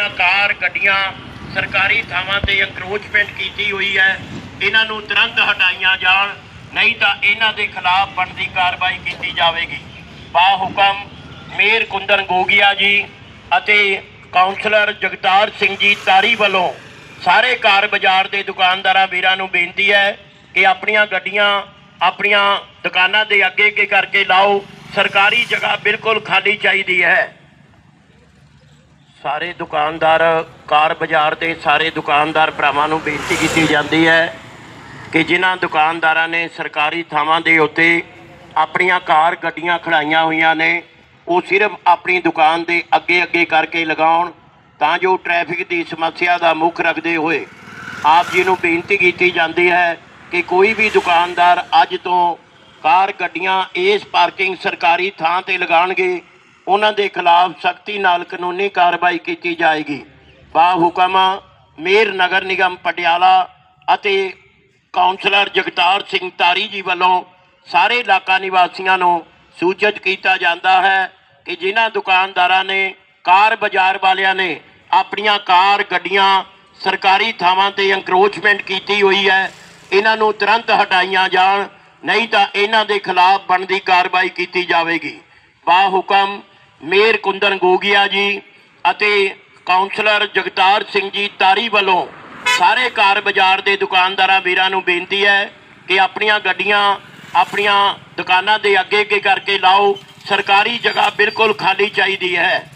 ਆਪਣੀਆਂ ਕਾਰ, ਗੱਡੀਆਂ ਸਰਕਾਰੀ ਥਾਵਾਂ ਤੇ ਐਨਕਰੋਚਮੈਂਟ ਕੀਤੀ ਹੋਈ ਹੈ, ਇਹਨਾਂ ਨੂੰ ਤੁਰੰਤ ਹਟਾਈਆਂ ਜਾਣ, ਨਹੀਂ ਤਾਂ ਇਹਨਾਂ ਦੇ ਖਿਲਾਫ ਬਣਦੀ ਕਾਰਵਾਈ ਕੀਤੀ ਜਾਵੇਗੀ। ਬਾ ਹੁਕਮ ਮੇਰ ਕੁੰਦਨ ਗੋਗਿਆ ਜੀ ਅਤੇ ਕਾਉਂਸਲਰ ਜਗਤਾਰ ਸਿੰਘ ਜੀ ਤਾਰੀ ਵੱਲੋਂ ਸਾਰੇ ਕਾਰ ਬਾਜ਼ਾਰ ਦੇ ਦੁਕਾਨਦਾਰਾਂ ਵੀਰਾਂ ਨੂੰ ਬੇਨਤੀ ਹੈ ਕਿ ਆਪਣੀਆਂ ਗੱਡੀਆਂ ਆਪਣੀਆਂ ਦੁਕਾਨਾਂ ਦੇ ਅੱਗੇ ਅੱਗੇ ਕਰਕੇ ਲਾਓ। ਸਰਕਾਰੀ ਜਗ੍ਹਾ ਬਿਲਕੁਲ ਖਾਲੀ ਚਾਹੀਦੀ ਹੈ। ਸਾਰੇ ਦੁਕਾਨਦਾਰ, ਕਾਰ ਬਾਜ਼ਾਰ ਦੇ ਸਾਰੇ ਦੁਕਾਨਦਾਰ ਭਰਾਵਾਂ ਨੂੰ ਬੇਨਤੀ ਕੀਤੀ ਜਾਂਦੀ ਹੈ ਕਿ ਜਿਨ੍ਹਾਂ ਦੁਕਾਨਦਾਰਾਂ ਨੇ ਸਰਕਾਰੀ ਥਾਵਾਂ ਦੇ ਉੱਤੇ ਆਪਣੀਆਂ ਕਾਰ ਗੱਡੀਆਂ ਖੜਾਈਆਂ ਹੋਈਆਂ ਨੇ, ਉਹ ਸਿਰਫ ਆਪਣੀ ਦੁਕਾਨ ਦੇ ਅੱਗੇ ਅੱਗੇ ਕਰਕੇ ਲਗਾਉਣ, ਤਾਂ ਜੋ ਟ੍ਰੈਫਿਕ ਦੀ ਸਮੱਸਿਆ ਦਾ ਮੁੱਖ ਰੱਖਦੇ ਹੋਏ ਆਪ ਜੀ ਨੂੰ ਬੇਨਤੀ ਕੀਤੀ ਜਾਂਦੀ ਹੈ ਕਿ ਕੋਈ ਵੀ ਦੁਕਾਨਦਾਰ ਅੱਜ ਤੋਂ ਕਾਰ ਗੱਡੀਆਂ ਇਸ ਪਾਰਕਿੰਗ ਸਰਕਾਰੀ ਥਾਂ ਤੇ ਲਗਾਉਣਗੇ ਉਹਨਾਂ ਦੇ ਖਿਲਾਫ ਸਖਤੀ ਨਾਲ ਕਾਨੂੰਨੀ ਕਾਰਵਾਈ ਕੀਤੀ ਜਾਏਗੀ। ਬਾ ਹੁਕਮ ਮੇਰ ਨਗਰ ਨਿਗਮ ਪਟਿਆਲਾ ਅਤੇ ਕਾਉਂਸਲਰ ਜਗਤਾਰ ਸਿੰਘ ਤਾਰੀ ਜੀ ਵੱਲੋਂ ਸਾਰੇ ਇਲਾਕਾ ਨਿਵਾਸੀਆਂ ਨੂੰ ਸੂਚਿਤ ਕੀਤਾ ਜਾਂਦਾ ਹੈ ਕਿ ਜਿਨ੍ਹਾਂ ਦੁਕਾਨਦਾਰਾਂ ਨੇ, ਕਾਰ ਬਾਜ਼ਾਰ ਵਾਲਿਆਂ ਨੇ ਆਪਣੀਆਂ ਕਾਰ, ਗੱਡੀਆਂ ਸਰਕਾਰੀ ਥਾਵਾਂ ਤੇ ਐਨਕਰੋਚਮੈਂਟ ਕੀਤੀ ਹੋਈ ਹੈ, ਇਹਨਾਂ ਨੂੰ ਤੁਰੰਤ ਹਟਾਈਆਂ ਜਾਣ, ਨਹੀਂ ਤਾਂ ਇਹਨਾਂ ਦੇ ਖਿਲਾਫ ਬਣਦੀ ਕਾਰਵਾਈ ਕੀਤੀ ਜਾਵੇਗੀ। ਬਾ ਹੁਕਮ ਮੇਅਰ ਕੁੰਦਨ ਗੋਗਿਆ ਜੀ ਅਤੇ ਕਾਉਂਸਲਰ ਜਗਤਾਰ ਸਿੰਘ ਜੀ ਤਾਰੀ ਵੱਲੋਂ ਸਾਰੇ ਕਾਰ ਬਾਜ਼ਾਰ ਦੇ ਦੁਕਾਨਦਾਰਾਂ ਵੀਰਾਂ ਨੂੰ ਬੇਨਤੀ ਹੈ ਕਿ ਆਪਣੀਆਂ ਗੱਡੀਆਂ ਆਪਣੀਆਂ ਦੁਕਾਨਾਂ ਦੇ ਅੱਗੇ ਅੱਗੇ ਕਰਕੇ ਲਾਓ। ਸਰਕਾਰੀ ਜਗ੍ਹਾ ਬਿਲਕੁਲ ਖਾਲੀ ਚਾਹੀਦੀ ਹੈ।